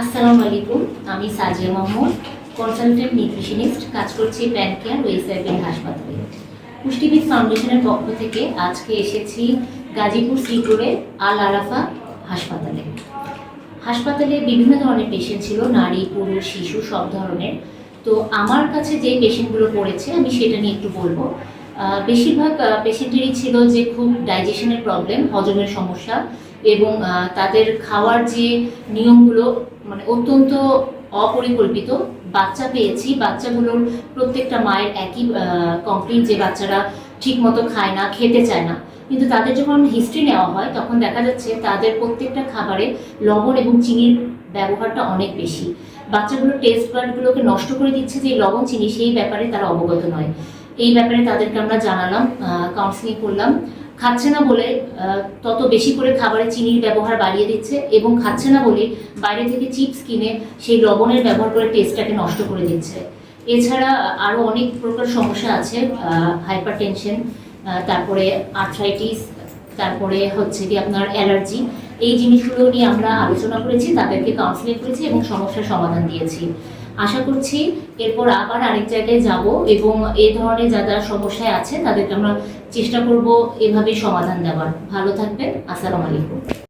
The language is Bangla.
আসসালামু আলাইকুম, আমি সাজিয়া মাহমুদ কনসালটেন্ট নিউট্রিশনিস্ট কাজ করছি প্যান কেয়ার ওয়েসাইবেল হাসপাতালে। পুষ্টিবিদ ফাউন্ডেশনের পক্ষ থেকে আজকে এসেছি গাজীপুর সিটোরে আল আরাফা হাসপাতালে। হাসপাতালে বিভিন্ন ধরনের পেশেন্ট ছিল, নারী, পুরুষ, শিশু, সব ধরনের। তো আমার কাছে যে পেশেন্টগুলো পড়েছে, আমি সেটা নিয়ে একটু বলব। বেশিরভাগ পেশেন্টেরই ছিল যে খুব ডাইজেশনের প্রবলেম হজমের সমস্যা এবং তাদের খাওয়ার যে নিয়মগুলো মানে অত্যন্ত অপরিকল্পিত। বাচ্চা পেয়েছি, বাচ্চাগুলোর প্রত্যেকটা মায়ের একই কমপ্লেন যে বাচ্চারা ঠিক মতো খায় না, খেতে চায় না। কিন্তু তাদের যখন হিস্ট্রি নেওয়া হয়, তখন দেখা যাচ্ছে তাদের প্রত্যেকটা খাবারে লবণ এবং চিনির ব্যবহারটা অনেক বেশি। বাচ্চাগুলোর টেস্ট বার্ডগুলোকে নষ্ট করে দিচ্ছে যে লবণ, চিনি, সেই ব্যাপারে তারা অবগত নয়। এই ব্যাপারে তাদেরকে আমরা জানালাম কাউন্সিলিং করলাম। খাচ্ছে না বলে তত বেশি করে খাবারে চিনির ব্যবহার বাড়িয়ে দিচ্ছে এবং খাচ্ছে না বলে বাইরে থেকে চিপস কিনে সেই লবণের ব্যবহার করে টেস্টটাকে নষ্ট করে দিচ্ছে। এছাড়া আরও অনেক প্রকার সমস্যা আছে হাইপার টেনশন তারপরে আর্থ্রাইটিস তারপরে হচ্ছে কি আপনার অ্যালার্জি এই জিনিসগুলো নিয়ে আমরা আলোচনা করেছি, তাদেরকে কাউন্সিলিং করেছি এবং সমস্যার সমাধান দিয়েছি। আশা করছি এরপর আবার আরেক জায়গায় যাব এবং এ ধরনের যা যা সমস্যায় আছে, তাদেরকে আমরা চেষ্টা করব এভাবে সমাধান দেওয়ার। ভালো থাকবেন, আসসালামু আলাইকুম।